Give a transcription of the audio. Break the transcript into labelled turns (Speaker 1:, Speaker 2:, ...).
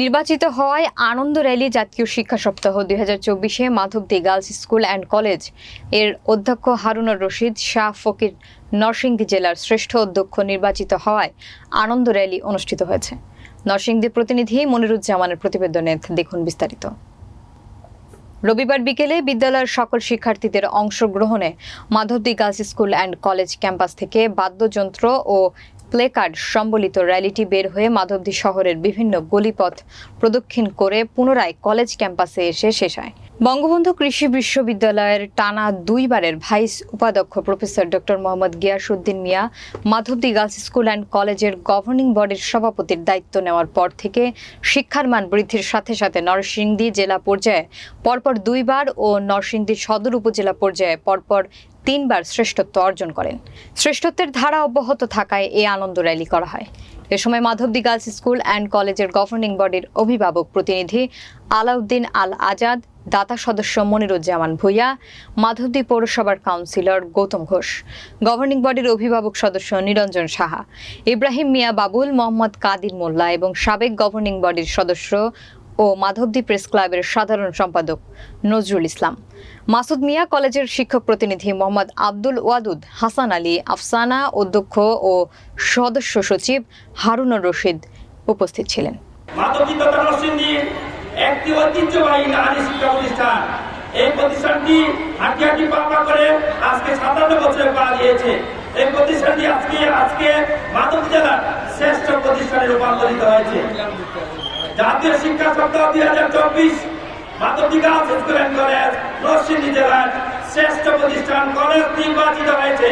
Speaker 1: নির্বাচিত হওয়ায় আনন্দ র্যালি জাতীয় শিক্ষা সপ্তাহ দুই হাজার চব্বিশে Madhabdi girls school and college. এর অধ্যক্ষ হারুনুর রশিদ শাহ ফকির নরসিংদী জেলার শ্রেষ্ঠ অধ্যক্ষ নির্বাচিত হওয়ায় আনন্দ র্যালি অনুষ্ঠিত হয়েছে। নরসিংদী প্রতিনিধি মনিরুজ্জামানের প্রতিবেদনে দেখুন বিস্তারিত। রবিবার বিকেলে বিদ্যালয়ের সকল শিক্ষার্থীদের অংশগ্রহণে Madhabdi girls school and college campus থেকে বাদ্যযন্ত্র ও প্লে কার্ড সম্বলিত র্যালিটি বের হয়ে মাধবদী শহরের বিভিন্ন গলিপথ প্রদক্ষিণ করে পুনরায় কলেজ ক্যাম্পাসে এসে শেষ হয়। বঙ্গবন্ধু কৃষি বিশ্ববিদ্যালয়ের টানা দুইবারের ভাইস উপাধ্যক্ষ professor doctor Mohammad Giasuddin Mia Madhabdi girls school and কলেজের গভর্নিং বডির সভাপতির দায়িত্ব নেওয়ার পর থেকে শিক্ষার মান বৃদ্ধির সাথে সাথে নরসিংদী জেলা পর্যায়ে পরপর দুইবার ও নরসিংদী সদর উপজেলা পর্যায়ে পরপর তিনবার শ্রেষ্ঠত্ব অর্জন করেন। শ্রেষ্ঠত্বের ধারা অব্যাহত থাকায় এই আনন্দ র্যালি করা হয়। এ সময় মাধবদী গার্লস স্কুল অ্যান্ড কলেজের গভর্নিং বডির অভিভাবক প্রতিনিধি আলাউদ্দিন আল আজাদ দাতা সদস্য মনিরুজ্জামান ভূঁইয়া, মাধবদী পৌরসভার কাউন্সিলর গৌতম ঘোষ, গভর্নিং বডির অভিভাবক সদস্য নিরঞ্জন সাহা, ইব্রাহিম মিয়া বাবুল, মোহাম্মদ কাদির মোল্লা এবং সাবেক গভর্নিং বডির সদস্য ও মাধবদী প্রেস ক্লাবের সাধারণ সম্পাদক নজরুল ইসলাম। মাসুদ মিয়া কলেজের শিক্ষক প্রতিনিধি মোহাম্মদ আব্দুল ওয়াদুদ, হাসান আলী আফসানা অধ্যক্ষ ও সদস্য সচিব হারুনুর রশিদ উপস্থিত ছিলেন।
Speaker 2: একটি ঐতিহ্যবাহী নারী শিক্ষা প্রতিষ্ঠান। এই প্রতিষ্ঠানটি হাঁটি হাঁটি করে আজকে সাতান্ন বছরে পা দিয়েছে। এই প্রতিষ্ঠানটি আজকে আজকে জেলার শ্রেষ্ঠ প্রতিষ্ঠানে রূপান্তরিত হয়েছে। জাতীয় শিক্ষা সপ্তাহ দুই হাজার চব্বিশ অ্যান্ড কলেজ নরসিংদী জেলার শ্রেষ্ঠ প্রতিষ্ঠান কলেজ নির্বাচিত হয়েছে।